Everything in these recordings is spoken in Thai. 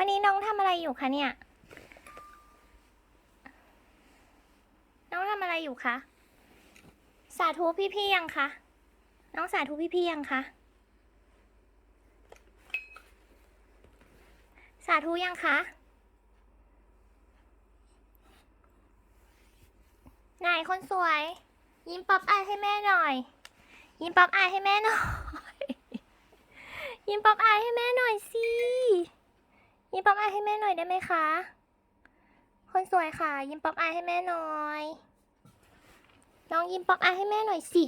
วันนี้น้องทำอะไรอยู่คะเนี่ย น้องทำอะไรอยู่คะ สาธุพี่ๆยังคะ น้องสาธุพี่ๆยังคะ สาธุยังคะ ไหนคนสวย ยิ้มป๊อปอายให้แม่หน่อย ยิ้มป๊อปอายให้แม่หน่อย ยิ้มป๊อปอายให้แม่หน่อยสิ ยิ้มป๊อปอายให้แม่หน่อยได้ไหมคะ คนสวยค่ะ ยิ้มป๊อปอายให้แม่หน่อยน้องยิ้มป๊อปอายให้แม่หน่อยสิ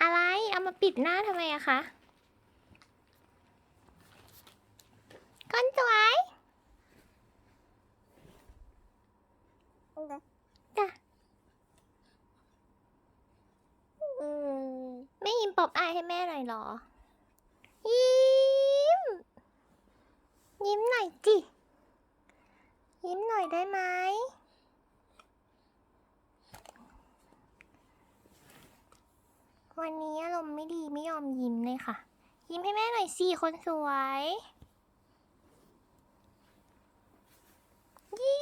อะไรเอามาปิดหน้าทำไมอะคะคนสวยจ้ะอืมไม่ยิ้มป๊อปอายให้แม่หน่อยเหรอยิ้ม ยิ้มหน่อยจิ ยิ้มหน่อยได้ไหม วันนี้อารมณ์ไม่ดีไม่ยอมยิ้มเลยค่ะ ยิ้มให้แม่หน่อยสิคนสวย ยิ้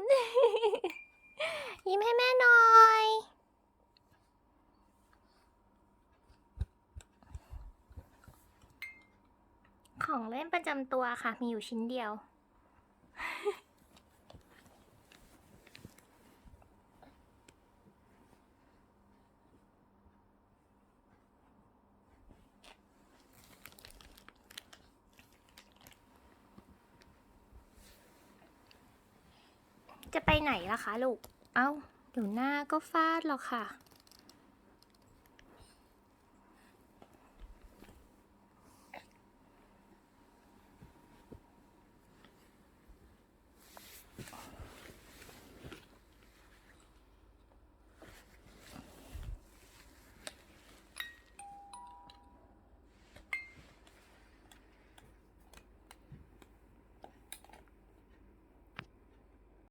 ม ยิ้มให้แม่หน่อย ของเล่นประจำตัวค่ะ มีอยู่ชิ้นเดียว จะไปไหนล่ะคะลูก เอ้า เดี๋ยวหน้าก็ฟาดหรอกค่ะ